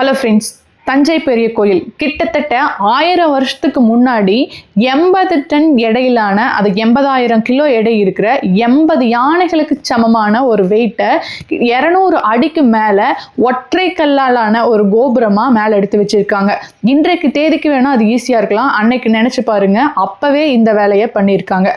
Hello friends Thanjai பெரிய கோயில். கிட்டத்தட்ட ஆயிரம் வருஷத்துக்கு முன்னாடி எண்பது டன் எடையிலான அது எண்பதாயிரம் கிலோ எடை இருக்கிற எண்பது யானைகளுக்கு சமமான ஒரு வெயிட்டை இரநூறு அடிக்கு மேலே ஒற்றை கல்லாலான ஒரு கோபுரமாக மேலே எடுத்து வச்சுருக்காங்க. இன்றைக்கு தேதிக்கு வேணால் அது ஈஸியாக இருக்கலாம். அன்னைக்கு நினச்சி பாருங்க. அப்போவே இந்த வேலையை பண்ணியிருக்காங்க.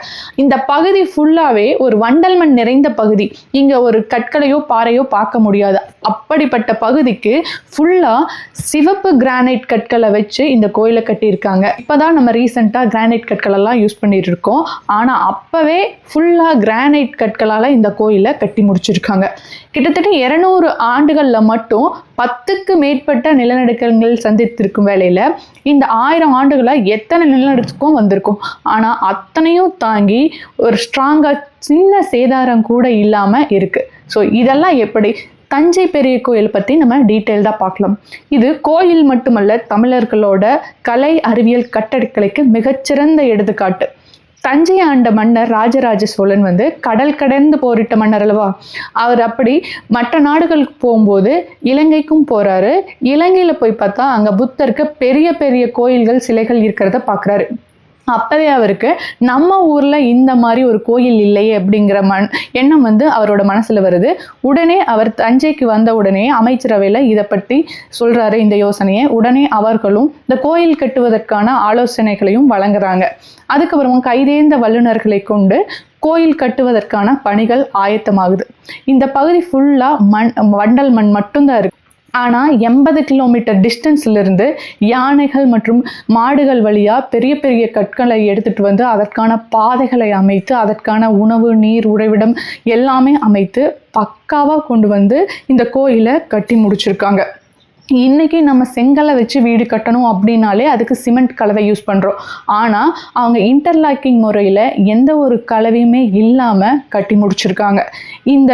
இந்த பகுதி ஃபுல்லாகவே ஒரு வண்டல் மண் நிறைந்த பகுதி. இங்கே ஒரு கற்களையோ பாறையோ பார்க்க முடியாது. அப்படிப்பட்ட பகுதிக்கு ஃபுல்லாக சிவப்பு கிரானைட் கற்களை வச்சு இந்த கோயிலை கட்டியிருக்காங்க. இப்போதான் நம்ம ரீசெண்டாக கிரானைட் கற்களெல்லாம் யூஸ் பண்ணிட்டு இருக்கோம் ஆனால் அப்போவே ஃபுல்லாக கிரானைட் கற்களால் இந்த கோயிலை கட்டி முடிச்சிருக்காங்க. கிட்டத்தட்ட இரநூறு ஆண்டுகளில் மட்டும் பத்துக்கு மேற்பட்ட நிலநடுக்கங்கள் சந்தித்திருக்கும் வேலையில் இந்த ஆயிரம் ஆண்டுகளாக எத்தனை நிலநடுக்கம் வந்திருக்கும். ஆனால் அத்தனையும் தாங்கி ஒரு ஸ்ட்ராங்காக சின்ன சேதாரம் கூட இல்லாமல் இருக்குது ஸோ இதெல்லாம் எப்படி? தஞ்சை பெரிய கோயில் பற்றி நம்ம டீட்டெயில்டாக பார்க்கலாம். இது கோயில் மட்டுமல்ல தமிழர்களோட கலை அறிவியல் கட்டடக்கலைக்கு மிகச்சிறந்த எடுத்துக்காட்டு. தஞ்சை ஆண்ட மன்னர் ராஜராஜ சோழன் வந்து கடல் கடந்து போரிட்ட மன்னர் அல்லவா? அவர் அப்படி மற்ற நாடுகளுக்கு போகும்போது இலங்கைக்கும் போகிறாரு இலங்கையில் போய் பார்த்தா அங்கே புத்தருக்கு பெரிய பெரிய கோயில்கள் சிலைகள் இருக்கிறத பார்க்குறாரு. அப்போவே அவருக்கு நம்ம ஊரில் இந்த மாதிரி ஒரு கோயில் இல்லையே அப்படிங்கிற மண் எண்ணம் வந்து அவரோட மனசில் வருது. உடனே அவர் தஞ்சைக்கு வந்த உடனே அமைச்சரவையில் இதை பற்றி சொல்கிறாரு இந்த யோசனையை. உடனே அவர்களும் இந்த கோயில் கட்டுவதற்கான ஆலோசனைகளையும் வழங்குறாங்க. அதுக்கப்புறமா கைதேர்ந்த வல்லுநர்களை கொண்டு கோயில் கட்டுவதற்கான பணிகள் ஆயத்தமாகுது. இந்த பகுதி ஃபுல்லாக மண் வண்டல் மண் மட்டும்தான் இருக்கு. ஆனால் எண்பது கிலோமீட்டர் டிஸ்டன்ஸ்லேருந்து யானைகள் மற்றும் மாடுகள் வழியாக பெரிய பெரிய கற்களை எடுத்துகிட்டு வந்து அதற்கான பாதைகளை அமைத்து அதற்கான உணவு நீர் உறைவிடம் எல்லாமே அமைத்து பக்காவாக கொண்டு வந்து இந்த கோயிலை கட்டி முடிச்சிருக்காங்க. இன்றைக்கி நம்ம செங்கலை வச்சு வீடு கட்டணும் அப்படின்னாலே அதுக்கு சிமெண்ட் கலவை யூஸ் பண்ணுறோம் ஆனால் அவங்க இன்டர்லாக்கிங் முறையில் எந்த ஒரு கலவையுமே இல்லாமல் கட்டி முடிச்சிருக்காங்க. இந்த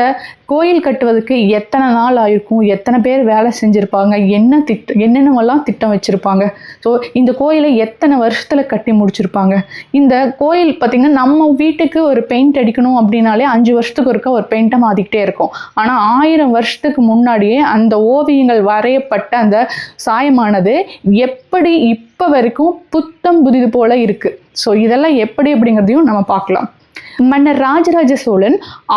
கோயில் கட்டுவதற்கு எத்தனை நாள் ஆயிருக்கும்? எத்தனை பேர் வேலை செஞ்சுருப்பாங்க? என்ன திட்டம் என்னென்னவெல்லாம் திட்டம் வச்சுருப்பாங்க? ஸோ இந்த கோயிலை எத்தனை வருஷத்தில் கட்டி முடிச்சிருப்பாங்க? இந்த கோயில் பார்த்திங்கன்னா நம்ம வீட்டுக்கு ஒரு பெயிண்ட் அடிக்கணும் அப்படின்னாலே அஞ்சு வருஷத்துக்கு இருக்க ஒரு பெயிண்ட்டை மாற்றிக்கிட்டே இருக்கும். ஆனால் ஆயிரம் வருஷத்துக்கு முன்னாடியே அந்த ஓவியங்கள் வரையப்பட்ட அந்த சாயமானது எப்படி இப்போ வரைக்கும் புத்தம் புதிது போல இருக்குது ஸோ இதெல்லாம் எப்படி அப்படிங்கிறதையும் நம்ம பார்க்கலாம். மன்னர் ராஜராஜ சோழன்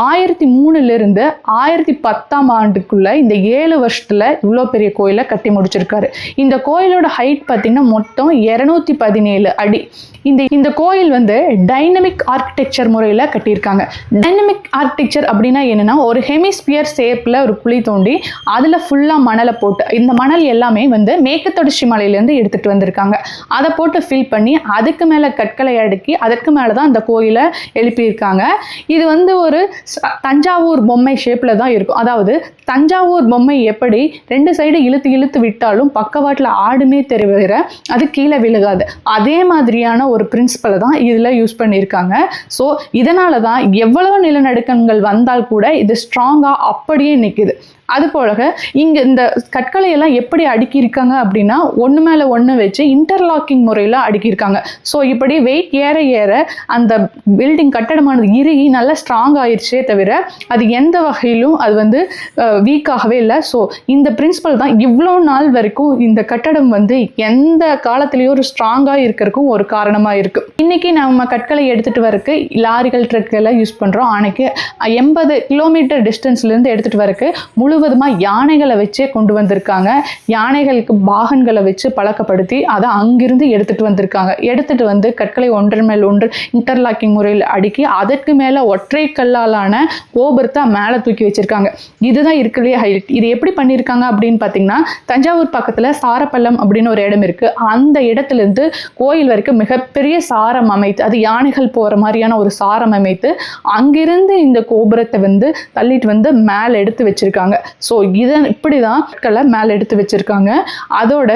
ஆயிரத்தி மூணுலேருந்து ஆயிரத்தி பத்தாம் ஆண்டுக்குள்ளே இந்த ஏழு வருஷத்தில் இவ்வளோ பெரிய கோயிலை கட்டி முடிச்சிருக்காரு. இந்த கோயிலோட ஹைட் பார்த்தீங்கன்னா மொத்தம் இரநூத்தி பதினேழு அடி. இந்த இந்த கோயில் வந்து டைனமிக் ஆர்கிடெக்சர் முறையில் கட்டியிருக்காங்க. டைனமிக் ஆர்கிடெக்சர் அப்படின்னா என்னென்னா ஒரு ஹெமிஸ்பியர் ஷேப்பில் ஒரு குழி தோண்டி அதில் ஃபுல்லாக மணலை போட்டு இந்த மணல் எல்லாமே வந்து மேற்கு தொடர்ச்சி மலையிலேருந்து எடுத்துகிட்டு வந்திருக்காங்க. அதை போட்டு ஃபில் பண்ணி அதுக்கு மேலே கற்களை அடுக்கி அதற்கு மேலே தான் அந்த கோயிலை எழுப்பி சொல்லியிருக்காங்க. இது வந்து ஒரு தஞ்சாவூர் பொம்மை ஷேப்பில் தான் இருக்கும். அதாவது தஞ்சாவூர் பொம்மை எப்படி ரெண்டு சைடு இழுத்து இழுத்து விட்டாலும் பக்கவாட்டில் ஆடுமே தவிர அது கீழே விழுகாது. அதே மாதிரியான ஒரு பிரின்சிபலை தான் இதில் யூஸ் பண்ணியிருக்காங்க. ஸோ இதனால தான் எவ்வளவு நிலநடுக்கங்கள் வந்தால் கூட இது ஸ்ட்ராங்காக அப்படியே நிற்குது அது போலக இங்கே இந்த கற்களையெல்லாம் எப்படி அடுக்கியிருக்காங்க அப்படின்னா ஒன்று மேலே ஒன்று வச்சு இன்டர்லாக்கிங் முறையில் அடுக்கியிருக்காங்க. ஸோ இப்படி வெயிட் ஏற ஏற அந்த பில்டிங் ஆழமானது இறுகி நல்லா ஸ்ட்ராங் ஆயிடுச்சே தவிர அது எந்த வகையிலும் அது வந்து வீக்காகவே இல்லை. ஸோ இந்த பிரின்சிபல் தான் இவ்வளோ நாள் வரைக்கும் இந்த கட்டடம் வந்து எந்த காலத்துலேயும் ஒரு ஸ்ட்ராங்காக இருக்கிறதுக்கும் ஒரு காரணமாக இருக்குது இன்றைக்கி நம்ம கற்களை எடுத்துகிட்டு வரக்கு லாரிகள் ட்ரக்கெல்லாம் யூஸ் பண்ணுறோம் அன்னைக்கு எண்பது கிலோமீட்டர் டிஸ்டன்ஸ்லேருந்து எடுத்துகிட்டு வரக்கு முழுவதுமாக யானைகளை வச்சே கொண்டு வந்திருக்காங்க. யானைகளுக்கு பாகன்களை வச்சு பழக்கப்படுத்தி அதை அங்கிருந்து எடுத்துகிட்டு வந்திருக்காங்க. எடுத்துகிட்டு வந்து கற்களை ஒன்றன் மேல் ஒன்று இன்டர்லாக்கிங் முறையில் அடுக்கி அதற்கு மேலே ஒற்றை கல்லாலான கோபுரத்தை மேலே தூக்கி வச்சிருக்காங்க. இதுதான் இருக்கிறதே ஹைலைட். இது எப்படி பண்ணியிருக்காங்க அப்படின்னு பார்த்தீங்கன்னா தஞ்சாவூர் பக்கத்தில் சாரப்பள்ளம் அப்படின்னு ஒரு இடம் இருக்குது அந்த இடத்துலேருந்து கோயில் வரைக்கும் மிகப்பெரிய சாரம் அமைத்து அது யானைகள் போகிற மாதிரியான ஒரு சாரம் அமைத்து அங்கிருந்து இந்த கோபுரத்தை வந்து தள்ளிட்டு வந்து மேலே எடுத்து வச்சிருக்காங்க. ஸோ இதை இப்படி தான் கற்களை மேலே எடுத்து வச்சுருக்காங்க. அதோட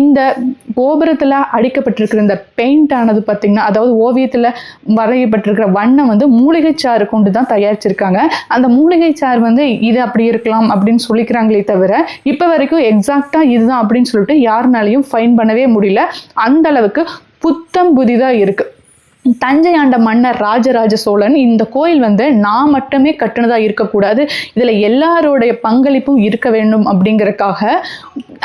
இந்த கோபுரத்தில் அடிக்கப்பட்டிருக்கிற இந்த பெயிண்ட் ஆனது பார்த்தீங்கன்னா அதாவது ஓவியத்தில் வரையப்பட்டிருக்கிற வண்ணம் வந்து மூலிகை சாறு கொண்டு தான் தயாரிச்சிருக்காங்க. அந்த மூலிகை சாறு வந்து இது அப்படி இருக்கலாம் அப்படின்னு சொல்லிக்கிறாங்களே தவிர இப்போ வரைக்கும் எக்ஸாக்டாக இதுதான் அப்படின்னு சொல்லிட்டு யாருனாலையும் ஃபைன் பண்ணவே முடியல. அந்த அளவுக்கு புத்தம் புதிதாக இருக்குது தஞ்சை ஆண்ட மன்னர் ராஜராஜ சோழன் இந்த கோயில் வந்து நான் மட்டுமே கட்டினதாக இருக்கக்கூடாது. இதில் எல்லாருடைய பங்களிப்பும் இருக்க வேண்டும் அப்படிங்கிறக்காக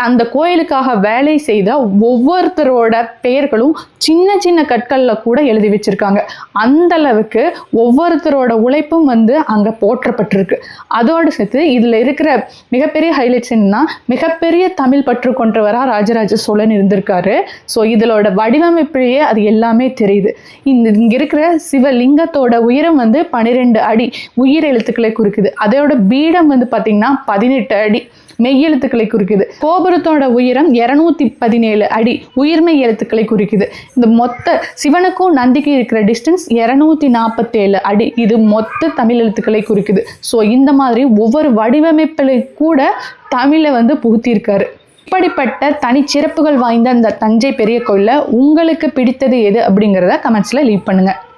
அந்த கோயிலுக்காக வேலை செய்த ஒவ்வொருத்தரோட பெயர்களும் சின்ன சின்ன கற்களில் கூட எழுதி வச்சுருக்காங்க. அந்த அளவுக்கு ஒவ்வொருத்தரோட உழைப்பும் வந்து அங்கே போற்றப்பட்டிருக்கு. அதோடு சேர்த்து இதில் இருக்கிற மிகப்பெரிய ஹைலைட்ஸ் என்னன்னா மிகப்பெரிய தமிழ் பற்று கொண்டவராக ராஜராஜ சோழன் இருந்திருக்காரு. ஸோ இதோட வடிவமைப்பிலேயே அது எல்லாமே தெரியுது. இந்த இங்கே இருக்கிற சிவலிங்கத்தோட உயரம் வந்து பன்னிரெண்டு அடி உயிர் எழுத்துக்களை குறிக்குது. அதோட பீடம் வந்து பார்த்திங்கன்னா பதினெட்டு அடி மெய் எழுத்துக்களை குறிக்குது. கோபுரத்தோட உயரம் இரநூத்தி பதினேழு அடி உயிர்மெய் எழுத்துக்களை குறிக்குது. இந்த மொத்த சிவனுக்கும் நந்திக்கும் இருக்கிற டிஸ்டன்ஸ் இரநூத்தி நாற்பத்தேழு அடி. இது மொத்த தமிழ் எழுத்துக்களை குறிக்குது. ஸோ இந்த மாதிரி ஒவ்வொரு வடிவமைப்பில் கூட தமிழை வந்து புகுத்தியிருக்காரு. இப்படிப்பட்ட தனிச்சிறப்புகள் வாய்ந்த அந்த தஞ்சை பெரிய கோயிலில் உங்களுக்கு பிடித்தது எது அப்படிங்கிறத கமெண்ட்ஸில் லீவ் பண்ணுங்கள்